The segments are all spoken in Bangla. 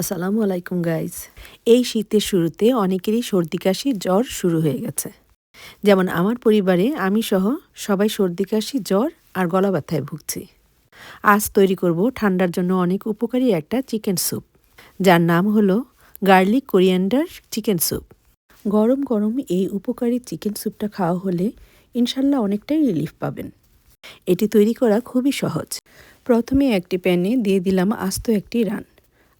আসসালামু আলাইকুম গাইজ এই শীতের শুরুতে অনেকেরই সর্দি কাশি জ্বর শুরু হয়ে গেছে। যেমন আমার পরিবারে আমি সহ সবাই সর্দি কাশি, জ্বর আর গলা ব্যথায় ভুগছি। আজ তৈরি করব ঠান্ডার জন্য অনেক উপকারী একটা চিকেন স্যুপ যার নাম হলো গার্লিক কোরিয়ান্ডার চিকেন স্যুপ গরম গরম এই উপকারী চিকেন স্যুপটা খাওয়া হলে ইনশাল্লাহ অনেকটাই রিলিফ পাবেন। এটি তৈরি করা খুবই সহজ। প্রথমে একটি প্যানে দিয়ে দিলাম আস্ত একটি রান।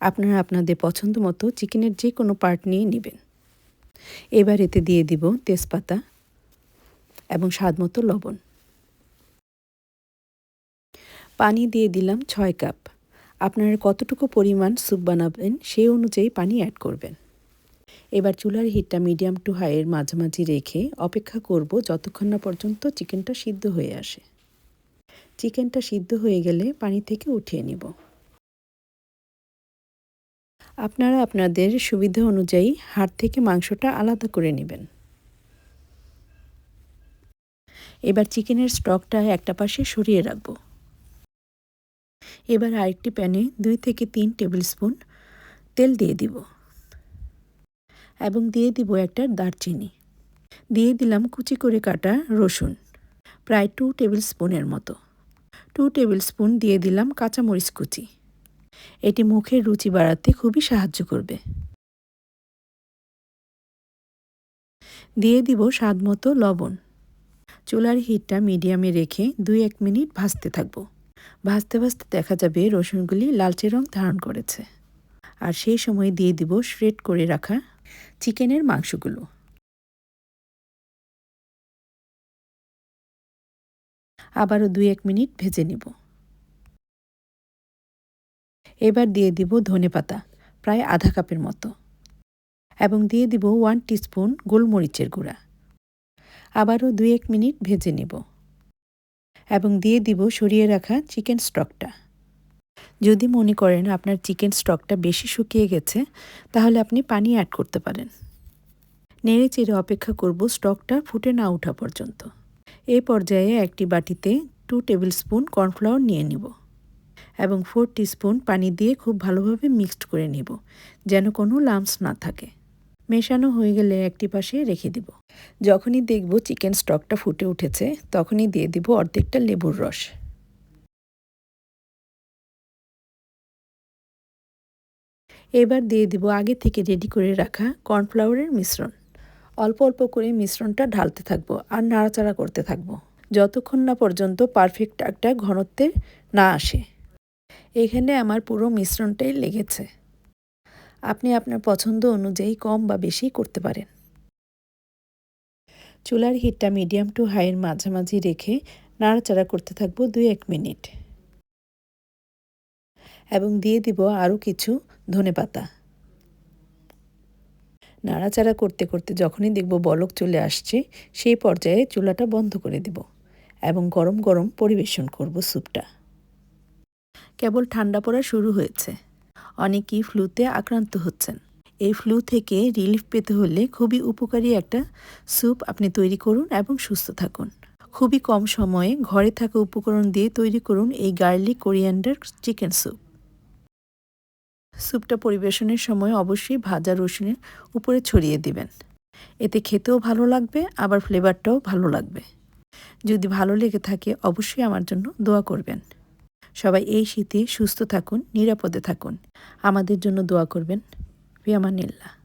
আপনারা আপনাদের পছন্দ মতো চিকেনের যে কোনো পার্ট নিয়ে নেবেন। এবার এতে দিয়ে দিব তেজপাতা এবং স্বাদ মতো লবণ। পানি দিয়ে দিলাম ছয় কাপ। আপনারা কতটুকু পরিমাণ স্যুপ বানাবেন সেই অনুযায়ী পানি অ্যাড করবেন। এবার চুলার হিটটা মিডিয়াম টু হাইয়ের মাঝামাঝি রেখে অপেক্ষা করব যতক্ষণ না পর্যন্ত চিকেনটা সিদ্ধ হয়ে আসে। চিকেনটা সিদ্ধ হয়ে গেলে পানি থেকে উঠিয়ে নিব। আপনারা আপনাদের সুবিধা অনুযায়ী হাড় থেকে মাংসটা আলাদা করে নেবেন। এবার চিকেনের স্টকটা একটা পাশে সরিয়ে রাখব। এবার আরেকটি প্যানে দুই থেকে তিন টেবিল স্পুন তেল দিয়ে দিব এবং দিয়ে দিব একটা দারচিনি। দিয়ে দিলাম কুচি করে কাটা রসুন, প্রায় টু টেবিল স্পুনের মতো। টু টেবিল স্পুন দিয়ে দিলাম কাঁচামরিচ কুচি। এটি মুখের রুচি বাড়াতে খুবই সাহায্য করবে। দিয়ে দিব স্বাদ মতো লবণ। চুলার হিটটা মিডিয়ামে রেখে দুই এক মিনিট ভাজতে থাকব। ভাজতে ভাজতে দেখা যাবে রসুনগুলি লালচে রং ধারণ করেছে। আর সেই সময় দিয়ে দিব শ্রেড করে রাখা চিকেনের মাংসগুলো। আবারও দুই এক মিনিট ভেজে নিব। এবার দিয়ে দিব ধনে পাতা, প্রায় আধা কাপের মতো। এবং দিয়ে দিব ওয়ান টিস্পুন গোলমরিচের গুঁড়া। আবারও দুই এক মিনিট ভেজে নেব। এবং দিয়ে দিব সরিয়ে রাখা চিকেন স্টকটা। যদি মনে করেন আপনার চিকেন স্টকটা বেশি শুকিয়ে গেছে, তাহলে আপনি পানি অ্যাড করতে পারেন। নেড়ে চেড়ে অপেক্ষা করব স্টকটা ফুটে না ওঠা পর্যন্ত। এ পর্যায়ে একটি বাটিতে টু টেবিল স্পুন কর্নফ্লাওয়ার নিয়ে নিব। এবং ফোর টিস্পুন পানি দিয়ে খুব ভালোভাবে মিক্সড করে নিব, যেন কোনো লামস না থাকে। মেশানো হয়ে গেলে একটি পাশে রেখে দিব। যখনই দেখব চিকেন স্টকটা ফুটে উঠেছে, তখনই দিয়ে দিব অর্ধেকটা লেবুর রস। এবার দিয়ে দিব আগে থেকে রেডি করে রাখা কর্নফ্লাওয়ারের মিশ্রণ। অল্প অল্প করে মিশ্রণটা ঢালতে থাকব আর নাড়াচাড়া করতে থাকব, যতক্ষণ না পর্যন্ত পারফেক্ট একটা ঘনত্বের না আসে। এখানে আমার পুরো মিশ্রণটাই লেগেছে। আপনি আপনার পছন্দ অনুযায়ী কম বা বেশি করতে পারেন। চুলার হিটটা মিডিয়াম টু হাইয়ের মাঝামাঝি রেখে নাড়াচাড়া করতে থাকব দুই এক মিনিট। এবং দিয়ে দিব আরও কিছু ধনে পাতা। নাড়াচাড়া করতে করতে যখনই দেখব বলক চলে আসছে, সেই পর্যায়ে চুলাটা বন্ধ করে দেব এবং গরম গরম পরিবেশন করব স্যুপটা। কেবল ঠান্ডা পড়া শুরু হয়েছে। অনেকেই ফ্লুতে আক্রান্ত হচ্ছেন। এই ফ্লু থেকে রিলিফ পেতে হলে খুবই উপকারী একটা স্যুপ আপনি তৈরি করুন এবং সুস্থ থাকুন। খুবই কম সময়ে ঘরে থাকা উপকরণ দিয়ে তৈরি করুন এই গার্লিক কোরিয়ান্ডার চিকেন স্যুপ। স্যুপটা পরিবেশনের সময় অবশ্যই ভাজা রসুনের উপরে ছড়িয়ে দিবেন। এতে খেতেও ভালো লাগবে, আবার ফ্লেভারটাও ভালো লাগবে। যদি ভালো লেগে থাকে অবশ্যই আমার জন্য দোয়া করবেন। সবাই এই শীতে সুস্থ থাকুন নিরাপদে থাকুন। আমাদের জন্য দোয়া করবেন। ফিয়ামানিল্লা